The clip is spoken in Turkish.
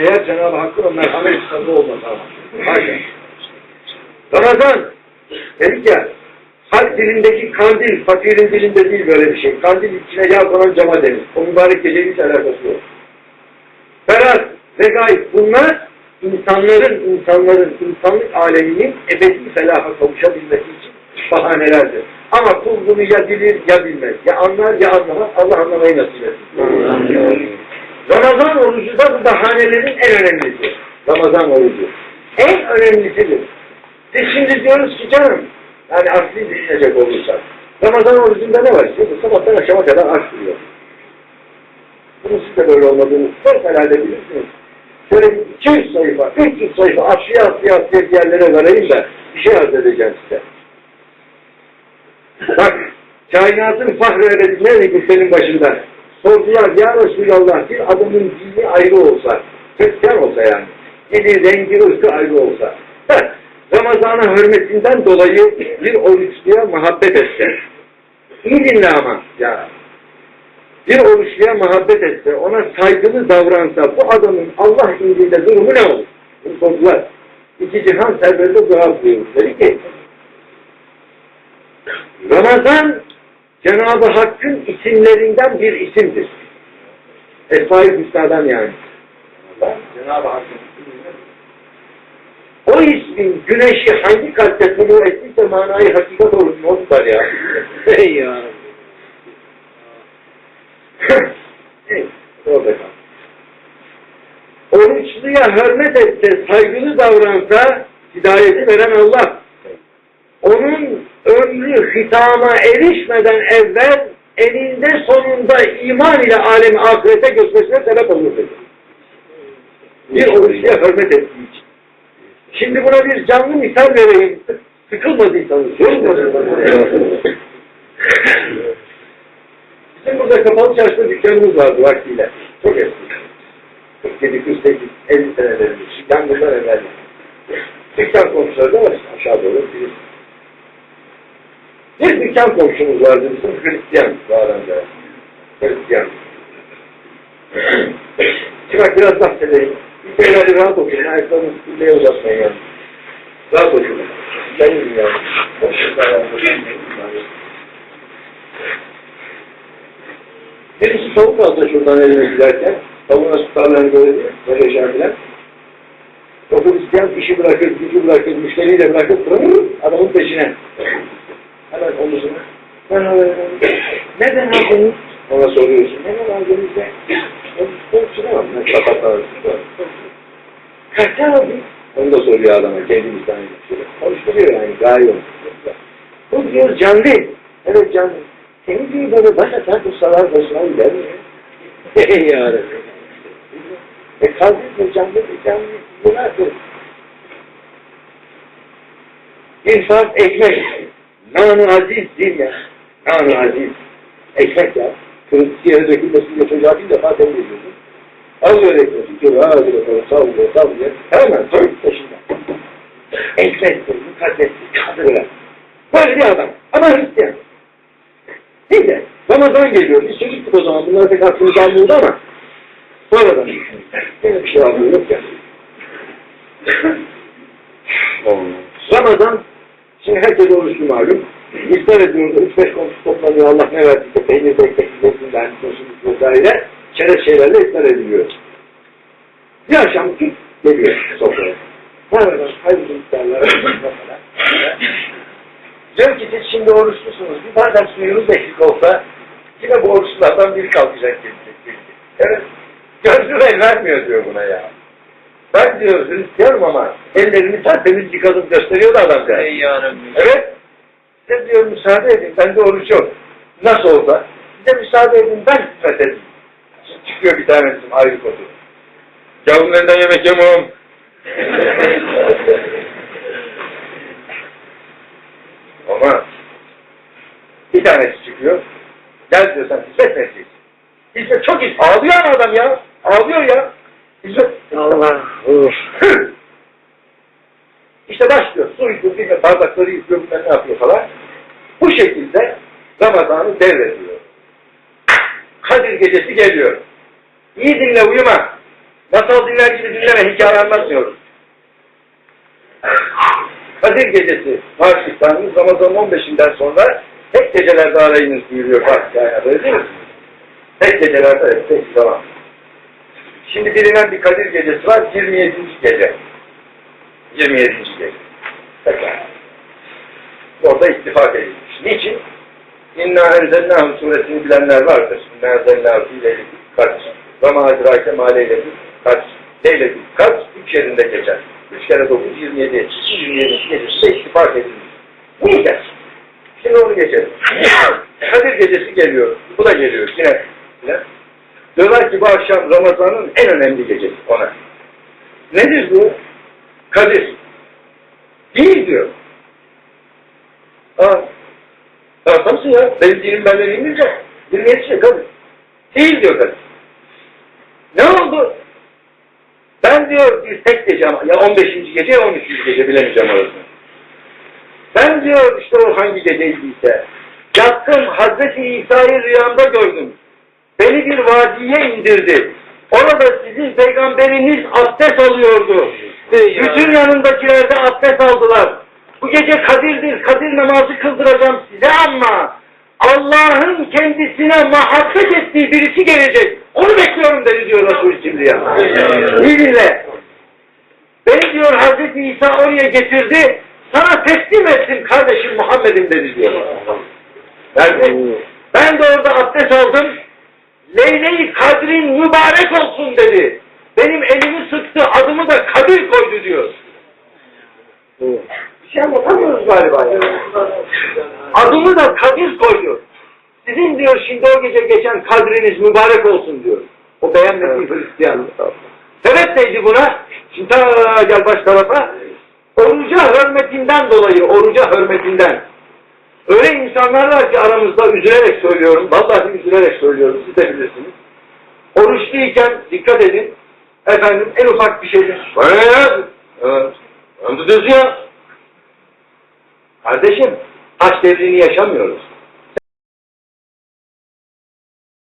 Eğer Cenab-ı Hakk'ın merhamet kitabı olmasa. Haşa. Ramazan dedik ya halk dilindeki kandil, fakirin dilinde değil böyle bir şey. Kandil içine yağ konan cama denir. O mübarek geceyle hiç alakası yok. Berat, regaib bunlar insanların, insanların, insanlık aleminin ebedi felaha kavuşabilmesi için bahanelerdir. Ama kul bunu ya bilir ya bilmez. Ya anlar ya anlamaz. Allah anlamayı nasip etsin. Ramazan orucu da bu bahanelerin en önemlisi. Ramazan orucu. En önemlisidir. Biz şimdi diyoruz ki canım, yani asli düşünecek olursak, Ramazan orucunda ne var işte? Bu sabahtan akşama kadar aç duruyor. Bunun siz de böyle olmadığını herhalde bilirsiniz. Şöyle 200 sayfa, 300 sayfa aşıya aşıya aşıya bir yerlere vereyim de bir şey arz edeceğim size. Bak, kainatın fahri öğreti neydi senin başında? Sordular, ya Resulallah bir adamın dini ayrı olsa, Hristiyan olsa yani, dini, rengi, ırkı ayrı olsa, heh, Ramazan'a hürmetinden dolayı bir oruçluya muhabbet etse, iyi dinle ama ya, bir oruçluya muhabbet etse, ona saygılı davransa, bu adamın Allah indinde durumu ne olur? Bunu sordular. İki cihan serberde dua. Dedi ki, Ramazan Cenab-ı Hakk'ın isimlerinden bir isimdir. Esma-i Hüsna'dan yani. Cenab-ı Hakk'ın isimlerinden. O ismin güneşi hangi kalpte tulu ettiyse manayı hakikat olur. Ne oldular ya? Ey ya. Orada kal. Oruçluya hürmet etse, saygılı davransa hidayeti veren Allah onun ömrü hitama erişmeden evvel elinde sonunda iman ile alemi ahirete götürmesine sebep olur dedi. Bir oruçluya hürmet ettiği için. Şimdi buna bir canlı misal vereyim. Sıkılmadıysanız. Yorulmadıysanız. Bizim burada kapalı çarşıda dükkanımız vardı vaktiyle. Çok eski. 47, 48, 50 senelerinde. Yangından evvel. Dükkan komşuları da var aşağı doğru birisi. Bir dükkan komşumuz vardı bizim Hristiyan bağlamda. Hristiyan. Şimdi bak biraz bahsedeyim. Bir şeyleri rahat oturun. Ayaklarını külleye uzatmayın yani. Rahat oturun. Benim yani. Birisi tavuk aldı şuradan elime giderken. Tavuğuna tutarlarını böyle. Böyle yaşardılar. O Hristiyan işi bırakır, gücü bırakır, müşteriyi de bırakır, adamın peşine. Hemen omuzuna. Ben neden aldınız? Ona soruyorsun. Neden aldınız ya? Ben çıkamam. Ne kapatlar. Kaçta aldın? Onu da soruyor adama. Kendimiz tane geçiyor. Konuşturuyor yani. Gayet Bu diyor canlı. Evet canlı. Seni diyor böyle başa sen ustalar başına gider mi? Ey yarabbim. E kalbin canlı bir canlı. Bu nasıl? İnsan ekmek. Nanu aziz değil mi? Nanu aziz. Ekmek ya. Kırıntısı yere dökülmesin diye çocuğa bir defa temizliyorsun. Alıyor ekmeği, tutuyor, ağzı bakalım, sallıyor, sallıyor. Hemen soyup peşinden. Ekmektir, mukaddestir, kadırlar. Böyle bir adam. Ama Hristiyan. Neyse, Ramazan geliyor. Biz çocuktuk o zaman. Bunlar pek aklımızda almıyordu ama. Sonradan. Yine bir şey almıyor yok ya. Ramazan Şimdi herkes oruçlu malum. İftar ediyoruz, üç beş komşu toplanıyor, Allah ne verdiyse peynir ekmek, zeytinden, tosunluk vesaire, çerez şeylerle iftar ediliyor. Bir akşam tut geliyor sofraya. Merhaba, hayırlı iftarlar, mesela. Diyor ki siz şimdi oruçlusunuz, bir bardak suyunuz eksik olsa, yine bu oruçlulardan biri kalkacak gelecek. Evet, gözü vermiyor diyor buna ya. Ben diyor Hristiyanım ama ellerimi tertemiz yıkadım gösteriyor da adam Ey yarabbim. Evet. Size diyor müsaade edin. Bende oruç yok. Nasıl olsa. Size müsaade edin. Ben hizmet çıkıyor bir tanesi ayrı kodu. Yavrum elinden yemek yemem. ama bir tanesi çıkıyor. Gel diyor sen hizmet edeceksin? Hizmet çok iyi. Ağlıyor adam ya. Ağlıyor ya. Hizmet. Allah. İşte başlıyor. Su bilmem bardakları bilmem ne yapıyor falan. Bu şekilde Ramazan'ı devrediyor. Kadir gecesi geliyor. İyi dinle uyuma. Masal dinler gibi dinleme, hikaye anlatmıyorum. Kadir Gecesi Marşistan'ın Ramazan 15'inden sonra tek gecelerde arayınız buyuruyor Fatih öyle değil mi? Tek gecelerde, tek zaman. Şimdi bilinen bir Kadir Gecesi var, 27. gece. 27. gece. Pekala. Orada ittifak edilmiş. Niçin? İnna enzelnâhu suresini bilenler vardır. İnna enzelnâhu fî leyletil kadr. Ve edrâke mâ leyletil kadr. Leyletil kadr üç yerinde geçer. Üç kere dokuz, yirmi yedi yetmiş. Yirmi yedi gecesinde ittifak edilmiş. Niye gelsin? Şimdi onu geçelim. Kadir gecesi geliyor. Bu da geliyor yine. yine. Diyorlar ki bu akşam Ramazan'ın en önemli gecesi ona. Nedir bu? Kadir. Değil diyor. Aa, Tamamsın ya. Benim dinim benden inmeyecek. Dinim yetişecek kadın. Değil diyor kadın. Ne oldu? Ben diyor bir tek gece ama ya 15. gece ya 13. gece bilemeyeceğim orasını. Ben diyor işte o hangi geceydiyse yattım Hazreti İsa'yı rüyamda gördüm. Beni bir vadiye indirdi. Orada sizin peygamberiniz abdest alıyordu. Bütün yanındakiler de abdest aldılar. Bu gece Kadir'dir. Kadir namazı kıldıracağım size ama Allah'ın kendisine muhabbet ettiği birisi gelecek. Onu bekliyorum dedi diyor Resul-i Kibriya. Dinle. Beni diyor Hazreti İsa oraya getirdi. Sana teslim ettim kardeşim Muhammed'im dedi diyor. Nerede? Ben de orada abdest aldım. Leyle-i Kadrin mübarek olsun dedi. Benim elimi sıktı, adımı da Kadir koydu diyor. Bir şey anlatamıyoruz galiba ya. Adımı da Kadir koydu. Sizin diyor şimdi o gece geçen kadriniz mübarek olsun diyor. O beğenmediği Hristiyan. Sebep neydi buna? Şimdi ta gel baş tarafa. Oruca hürmetinden dolayı, oruca hürmetinden. Öyle insanlar var ki aramızda üzülerek söylüyorum, vallahi üzülerek söylüyorum, siz de bilirsiniz. Oruçluyken dikkat edin, efendim en ufak bir şeydir. Bana ne ya? Evet. Anladınız ya. Kardeşim, taş devrini yaşamıyoruz.